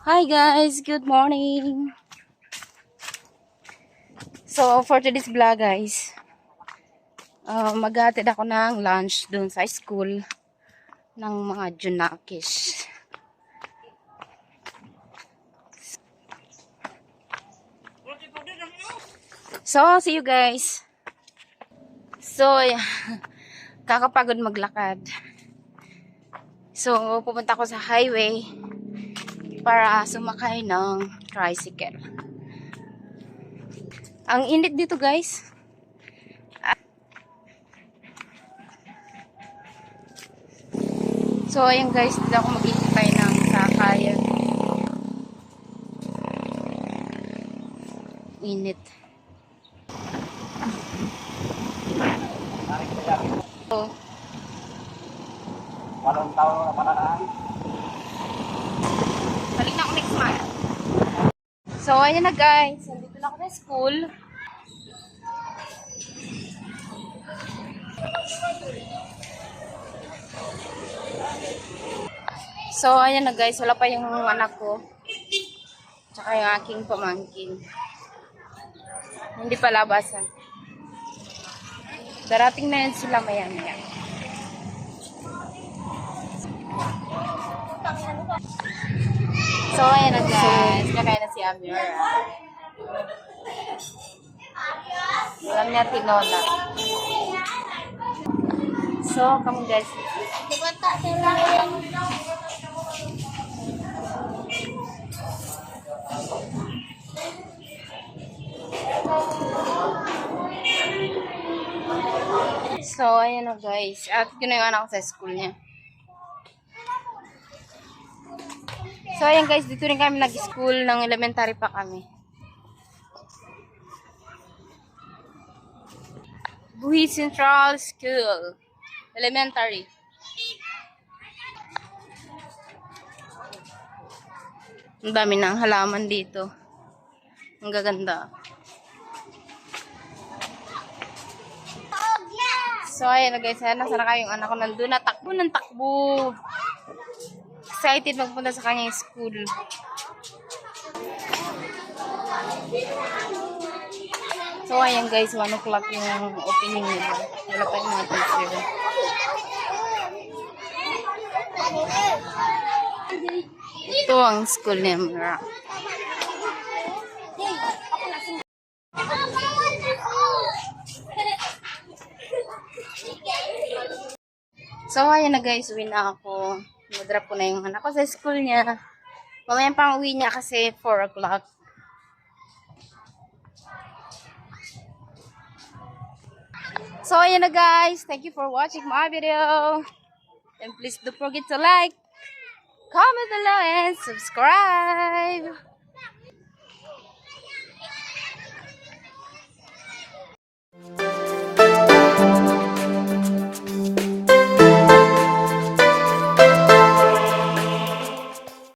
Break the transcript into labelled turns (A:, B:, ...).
A: Hi guys, good morning. So for today's vlog guys, uh, maghatid ako ng lunch dun sa school ng mga Junakis. So, see you guys. So, kakapagod maglakad. So, pupunta ako sa highway para sumakay ng tricycle. Ang init dito, guys. So, ayan guys, dito ako maghihintay ng sakayan. Init. So,
B: Walong taon na pananaan.
A: Balik na ako next month. So, ayan na guys. Nandito na ako sa school. So, ayan na guys. Wala pa yung anak ko. Tsaka yung aking pamangkin. Hindi pa labasan. Darating na yun sila maya-maya. So, ayan na guys. Kakain na si Amir. Alam niya tinola. So, kami guys. So, ayan na guys. At yun na yung anak sa school niya. So, ayan guys, dito rin kami nag-school ng elementary pa kami. Buhi Central School. Elementary. Ang dami ng halaman dito. Ang gaganda. So, ayan na guys, sana sana kayong anak ko nandun na takbo ng takbo excited magpunta sa kanyang school. So, ayan guys, 1 o'clock yung opening nila. Wala pa yung mga teacher. Ito ang school ni Amara. So, ayan na guys, uwi na ako. Madrop ko na yung anak ko sa school niya. Mamaya pang uwi niya kasi 4 o'clock. So, ayan na guys. Thank you for watching my video. And please don't forget to like, comment below, and subscribe.